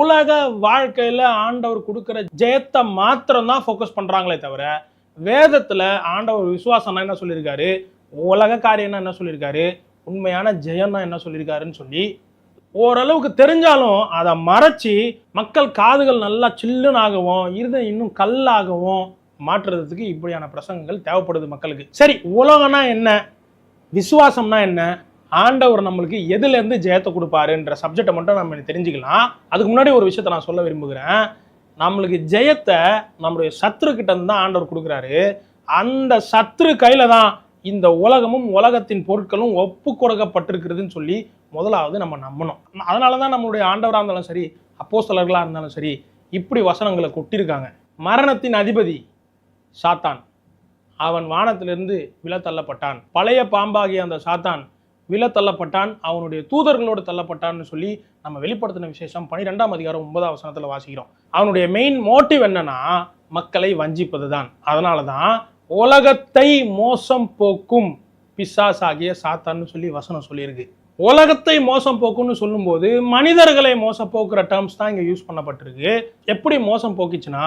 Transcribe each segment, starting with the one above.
உலக வாழ்க்கையில் ஆண்டவர் கொடுக்குற ஜெயத்தை மாத்திரம் தான் ஃபோக்கஸ் பண்ணுறாங்களே தவிர வேதத்தில் ஆண்டவர் விசுவாசம்னா என்ன சொல்லியிருக்காரு? உலக காரியம்னா என்ன சொல்லியிருக்காரு? உண்மையான ஜெயம்னா என்ன சொல்லியிருக்காருன்னு சொல்லி ஓரளவுக்கு தெரிஞ்சாலும் அதை மறைச்சி மக்கள் காதுகள் நல்லா சில்லுனாகவும் ஆகவும் இன்னும் கல்லாகவும் மாற்றுறதுக்கு இப்படியான பிரசங்கங்கள் தேவைப்படுது மக்களுக்கு. சரி உலகம்னா என்ன? விசுவாசம்னா என்ன? ஆண்டவர் நம்மளுக்கு எதுலேருந்து ஜெயத்தை கொடுப்பாருன்ற சப்ஜெக்டை மட்டும் நம்ம தெரிஞ்சுக்கலாம். அதுக்கு முன்னாடி ஒரு விஷயத்தை நான் சொல்ல விரும்புகிறேன். நம்மளுக்கு ஜெயத்தை நம்மளுடைய சத்ரு இருந்து தான் ஆண்டவர் கொடுக்குறாரு. அந்த சத்ரு கையில் தான் இந்த உலகமும் உலகத்தின் பொருட்களும் ஒப்பு கொடுக்கப்பட்டிருக்கிறதுன்னு சொல்லி முதலாவது நம்ம நம்பணும். அதனால தான் நம்மளுடைய ஆண்டவராக இருந்தாலும் சரி அப்போஸ்தலர்களாக இருந்தாலும் சரி இப்படி வசனங்களை கொட்டியிருக்காங்க மரணத்தின் அதிபதி சாத்தான். அவன் வானத்திலிருந்து விழத்தள்ளப்பட்டான் பழைய பாம்பாகிய அந்த சாத்தான் வில தள்ளப்பட்டான் அவனுடைய தூதர்களோடு தள்ளப்பட்டான்னு சொல்லி நம்ம வெளிப்படுத்தின விசேஷம் பனிரெண்டாம் அதிகாரம் ஒன்பதாம் வசனத்தில் வாசிக்கிறோம். அவனுடைய மெயின் மோட்டிவ் என்னன்னா மக்களை வஞ்சிப்பது தான் அதனால தான் உலகத்தை மோசம் போக்கும் பிசாசாகிய சாத்தான்னு சொல்லி வசனம் சொல்லியிருக்கு. உலகத்தை மோசம் போக்குன்னு சொல்லும்போது மனிதர்களை மோசம் போக்குற டேர்ம்ஸ் தான் இங்கே யூஸ் பண்ணப்பட்டிருக்கு. எப்படி மோசம் போக்குச்சுன்னா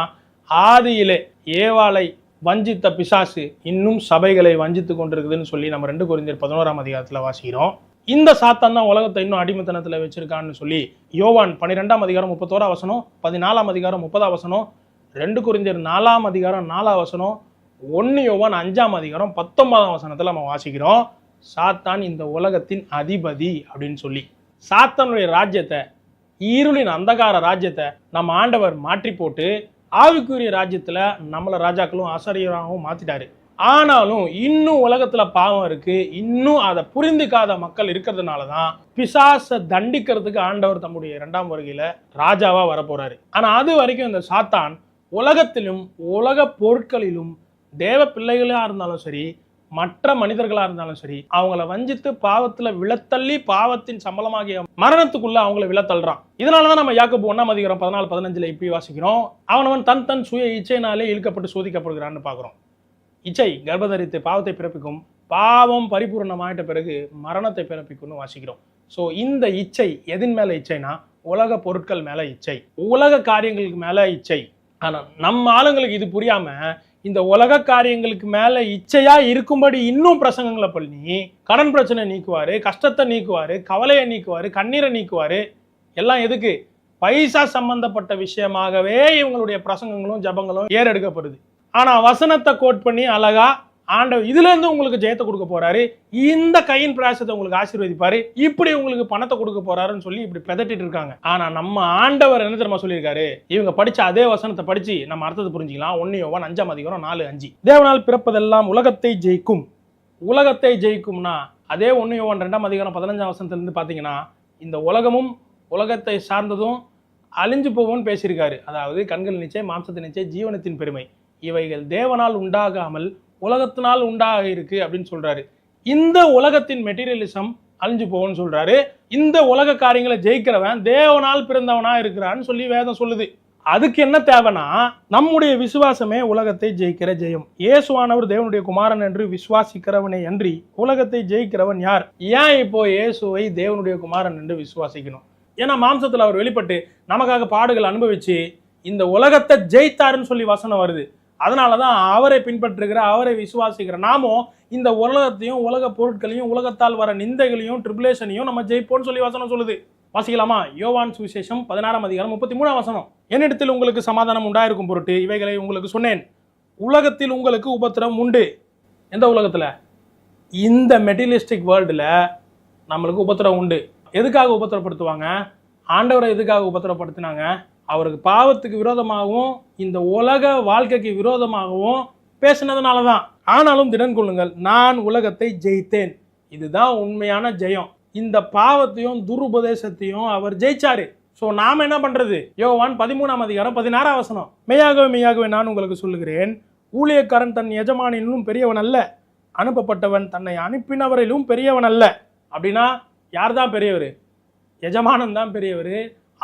ஆதியிலே ஏவாளை வஞ்சித்த பிசாசு இன்னும் சபைகளை வஞ்சித்து கொண்டிருக்குதுன்னு சொல்லி நம்ம ரெண்டு குறிஞ்சர் பதினோராம் அதிகாரத்தில் வாசிக்கிறோம். இந்த சாத்தான் தான் உலகத்தை இன்னும் அடிமைத்தனத்தில் வச்சிருக்கான்னு சொல்லி யோவான் பன்னிரெண்டாம் அதிகாரம் முப்பத்தோரா வசனம் பதினாலாம் அதிகாரம் முப்பதாம் வசனம் ரெண்டு குறிஞ்சர் நாலாம் அதிகாரம் நாலாம் வசனம் ஒன்று யோவான் அஞ்சாம் அதிகாரம் பத்தொன்பதாம் வசனத்தில் நம்ம வாசிக்கிறோம். சாத்தான் இந்த உலகத்தின் அதிபதி அப்படின்னு சொல்லி. சாத்தானுடைய ராஜ்யத்தை இருளின் அந்தகார ராஜ்யத்தை நம்ம ஆண்டவர் மாற்றி போட்டு ஆவிக்குரிய ராஜ்யத்தில் நம்மள ராஜாக்களும் ஆசாரியராகவும் மாத்திட்டாரு. ஆனாலும் இன்னும் உலகத்துல பாவம் இருக்கு. இன்னும் அதை புரிந்துக்காத மக்கள் இருக்கிறதுனால தான் பிசாசை தண்டிக்கிறதுக்கு ஆண்டவர் தம்முடைய இரண்டாம் வருகையில ராஜாவா வரப்போறாரு. ஆனா அது வரைக்கும் இந்த சாத்தான் உலகத்திலும் உலக பொருட்களிலும் தேவ பிள்ளைகளா இருந்தாலும் சரி மற்ற மனிதர்களா இருந்தாலும் சரி அவங்கள வஞ்சித்து பாவத்துல விழத்தள்ளி பாவத்தின் சம்பளமாகிய மரணத்துக்குள்ள அவங்கள விழத்தள்ளுறான். இதனாலதான் நம்ம யாக்கப்பு ஒண்ணாம் அதிகாரம் பதினாலு பதினஞ்சுல இப்படி வாசிக்கிறோம். அவனவன் தன் தன் சுய இச்சையினாலே இழுக்கப்பட்டு சோதிக்கப்படுகிறான்னு பாக்குறோம் இச்சை கர்ப்பதரித்து பாவத்தை பிறப்பிக்கும் பாவம் பரிபூர்ணமாயிட்ட பிறகு மரணத்தை பிறப்பிக்கும்னு வாசிக்கிறோம். ஸோ இந்த இச்சை எதின் மேல இச்சைனா? உலக பொருட்கள் மேல இச்சை. உலக காரியங்களுக்கு மேல இச்சை. ஆனா நம்ம ஆளுங்களுக்கு இது புரியாம இந்த உலக காரியங்களுக்கு மேலே இச்சையா இருக்கும்படி இன்னும் பிரசங்கங்களை பண்ணி கடன் பிரச்சனை நீக்குவார் கஷ்டத்தை நீக்குவார் கவலையை நீக்குவார் கண்ணீரை நீக்குவார். எல்லாம் எதுக்கு? பைசா சம்பந்தப்பட்ட விஷயமாகவே இவங்களுடைய பிரசங்கங்களும் ஜபங்களும் ஏறெடுக்கப்படுது. ஆனால் வசனத்தை கோட் பண்ணி அழகா ஆண்டவர் இதுலேருந்து உங்களுக்கு ஜெயத்தை கொடுக்க போகிறாரு இந்த கையின் பிரயாசத்தை உங்களுக்கு ஆசீர்வதிப்பாரு. இப்படி உங்களுக்கு பணத்தை கொடுக்க போறாருன்னு சொல்லி இப்படி பிதட்டிட்டு இருக்காங்க. ஆனால் நம்ம ஆண்டவர் என்ன தெரியுமா சொல்லியிருக்காரு? இவங்க படித்த அதே வசனத்தை படித்து நம்ம அர்த்தத்தை புரிஞ்சிக்கலாம். ஒன்று யோவான் அஞ்சாம் அதிகாரம் நாலு அஞ்சு. தேவனால் பிறப்பதெல்லாம் உலகத்தை ஜெயிக்கும். உலகத்தை ஜெயிக்கும்னா அதே ஒன்று யோவான் ரெண்டாம் அதிகாரம் பதினஞ்சாம் வசனத்திலிருந்து பார்த்தீங்கன்னா இந்த உலகமும் உலகத்தை சார்ந்ததும் அழிஞ்சு போகும்னு பேசியிருக்காரு. அதாவது கண்கள் நிச்சயம் மாம்சத்தின் நிச்சயம் ஜீவனத்தின் பெருமை. இவைகள் தேவனால் உண்டாகாமல் உலகத்தினால் உண்டாக இருக்கு அப்படின்னு சொல்றாரு. இந்த உலகத்தின் மெட்டீரியலிசம் அழிஞ்சு போகும்னு சொல்றாரு. இந்த உலக காரியங்களை ஜெயிக்கிறவன் தேவனால் பிறந்தவனா இருக்கிறான்னு சொல்லி வேதம் சொல்லுது. அதுக்கு என்ன தேவைன்னா நம்முடைய விசுவாசமே உலகத்தை ஜெயிக்கிற ஜெயம். இயேசுவானவர் தேவனுடைய குமாரன் என்று விசுவாசிக்கிறவனே அன்றி உலகத்தை ஜெயிக்கிறவன் யார்? ஏன் இப்போ இயேசுவை தேவனுடைய குமாரன் என்று விசுவாசிக்கணும்? ஏன்னா மாம்சத்தில் அவர் வெளிப்பட்டு நமக்காக பாடுகள் அனுபவிச்சு இந்த உலகத்தை ஜெயித்தாருன்னு சொல்லி வசனம் வருது. அதனால தான் அவரை பின்பற்றுகிற அவரை விசுவாசிக்கிற நாமும் இந்த உலகத்தையும் உலக பொருட்களையும் உலகத்தால் வர நிந்தைகளையும் ட்ரிபுலேஷனையும் நம்ம ஜெயிப்போம்னு சொல்லி வசனம் சொல்லுது. வாசிக்கலாமா? யோவான் சுவிசேஷம் பதினாறாம் அதிகாரம் முப்பத்தி மூணாம் வசனம். என்னிடத்தில் உங்களுக்கு சமாதானம் உண்டாயிருக்கும் பொருட்டு இவைகளை உங்களுக்கு சொன்னேன். உலகத்தில் உங்களுக்கு உபத்திரம் உண்டு. எந்த உலகத்தில்? இந்த மெட்டீரியலிஸ்டிக் வேர்ல்டில் நம்மளுக்கு உபத்திரம் உண்டு. எதுக்காக உபத்திரப்படுத்துவாங்க? ஆண்டவரை எதுக்காக உபத்திரப்படுத்தினாங்க? அவருக்கு பாவத்துக்கு விரோதமாகவும் இந்த உலக வாழ்க்கைக்கு விரோதமாகவும் பேசினதுனால தான் ஆனாலும் திடன் கொள்ளுங்கள் நான் உலகத்தை ஜெயித்தேன். இதுதான் உண்மையான ஜெயம். இந்த பாவத்தையும் துருபதேசத்தையும் அவர் ஜெயிச்சாரு. ஸோ நாம் என்ன பண்ணுறது யோவான் பதிமூணாம் அதிகாரம் பதினாறாம் வசனம். மெய்யாகவே மெய்யாகவே நான் உங்களுக்கு சொல்லுகிறேன். ஊழியக்காரன் தன் எஜமானினும் பெரியவன் அல்ல. அனுப்பப்பட்டவன் தன்னை அனுப்பினவரிலும் பெரியவன் அல்ல. அப்படின்னா யார் தான் பெரியவர்? எஜமானன் தான் பெரியவர்.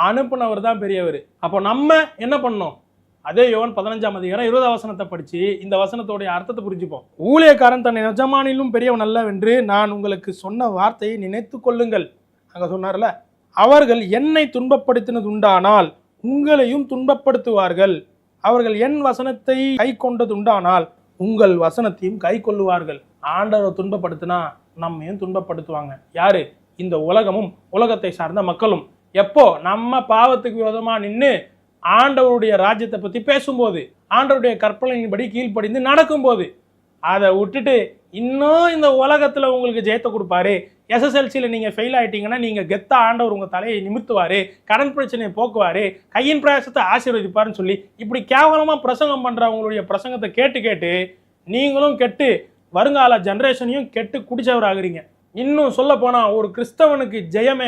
அனுப்புனவர் தான் பெரியவர். அப்போ நம்ம என்ன பண்ணோம் அதே யோன் பதினஞ்சாம் அதிகாரம் இருபது வசனத்தை படிச்சு இந்த வசனத்தோடைய அர்த்தத்தை புரிஞ்சுப்போம். ஊழியக்காரன் தன்னை நிஜமானிலும் பெரியவன் அல்லவென்று நான் உங்களுக்கு சொன்ன வார்த்தையை நினைத்து கொள்ளுங்கள். அங்கே சொன்னார்ல அவர்கள் என்னை துன்பப்படுத்தினது உண்டானால் உங்களையும் துன்பப்படுத்துவார்கள். அவர்கள் என் வசனத்தை கை கொண்டதுண்டானால் உங்கள் வசனத்தையும் கை கொள்ளுவார்கள். ஆண்டவரை துன்பப்படுத்தினா நம்மையும் துன்பப்படுத்துவாங்க. யாரு? இந்த உலகமும் உலகத்தை சார்ந்த மக்களும். எப்போ நம்ம பாவத்துக்கு விரோதமாக நின்று ஆண்டவருடைய ராஜ்யத்தை பற்றி பேசும்போது ஆண்டவருடைய கற்பனையின்படி கீழ்ப்படிந்து நடக்கும்போது அதை விட்டுட்டு இன்னும் இந்த உலகத்தில் உங்களுக்கு ஜெயத்தை கொடுப்பாரு. எஸ்எஸ்எல்சியில் நீங்கள் ஃபெயில் ஆகிட்டீங்கன்னா நீங்கள் கெத்தா ஆண்டவர் உங்கள் தலையை நிமித்துவார் கடன் பிரச்சனையை போக்குவார் கையின் பிரயாசத்தை ஆசீர்வதிப்பாருன்னு சொல்லி இப்படி கேவலமாக பிரசங்கம் பண்ணுறவங்களுடைய பிரசங்கத்தை கேட்டு கேட்டு நீங்களும் கெட்டு வருங்கால ஜென்ரேஷனையும் கெட்டு குடிச்சவர் ஆகுறீங்க இன்னும் சொல்ல போனால் ஒரு கிறிஸ்தவனுக்கு ஜெயமே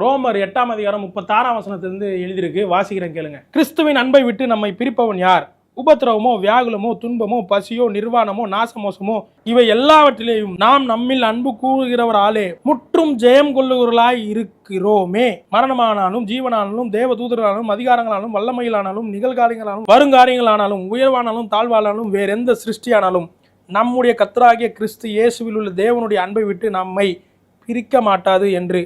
ரோமர் எட்டாம் அதிகாரம் முப்பத்தாறாம் வசனத்திலிருந்து எழுதியிருக்கு. வாசிக்கிறேன் கேளுங்க. கிறிஸ்துவின் அன்பை விட்டு நம்மை பிரிப்பவன் யார்? உபத்திரவமோ வியாகுலமோ துன்பமோ பசியோ நிர்வாணமோ நாசமோசமோ இவை எல்லாவற்றிலேயும் நாம் நம்மில் அன்பு கூறுகிறவராலே முற்றும் ஜெயம் கொள்ளுகிறவர்களாய் இருக்கிறோமே. மரணமானாலும் ஜீவனானாலும் தேவ அதிகாரங்களாலும் அதிகாரங்களானாலும் வல்லமையிலானாலும் நிகழ்காரியங்களானாலும் வருங்காரியங்களானாலும் உயர்வானாலும் தாழ்வானாலும் வேறெந்த சிருஷ்டியானாலும் நம்முடைய கத்தராகிய கிறிஸ்து இயேசுவில் உள்ள தேவனுடைய அன்பை விட்டு நம்மை பிரிக்க மாட்டாது என்று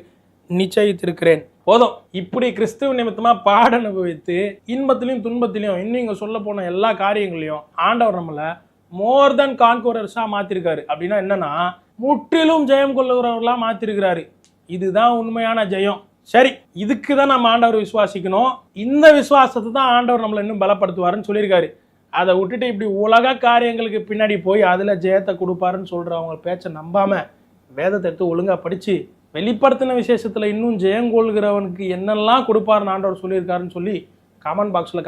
நிச்சயித்திருக்கிறேன். போதும். இப்படி கிறிஸ்துவ நிமித்தமாக பாட அனுபவித்து இன்பத்திலையும் துன்பத்திலையும் இன்னும் இங்கே சொல்ல போன எல்லா காரியங்களையும் ஆண்டவர் நம்மளை மோர் தென் கான்கோரர்ஸா மாற்றிருக்காரு அப்படின்னா என்னன்னா முற்றிலும் ஜெயம் கொள்ளுகிறவர்களாக மாற்றிருக்கிறாரு இதுதான் உண்மையான ஜெயம். சரி இதுக்கு தான் நம்ம ஆண்டவர் விசுவாசிக்கணும். இந்த விசுவாசத்தை தான் ஆண்டவர் நம்மளை இன்னும் பலப்படுத்துவாருன்னு சொல்லியிருக்காரு. அதை விட்டுட்டு இப்படி உலக காரியங்களுக்கு பின்னாடி போய் அதில் ஜெயத்தை கொடுப்பாருன்னு சொல்கிறவங்க பேச்சை நம்பாம வேதத்தை எடுத்து ஒழுங்கா படிச்சு வெளிப்படுத்தின விசேஷத்துல இன்னும் ஜெயங்கொள்கிறவனுக்கு என்னெல்லாம் கொடுப்பாருன்னு ஆண்டவர் சொல்லியிருக்காருன்னு சொல்லி கமெண்ட் பாக்ஸில்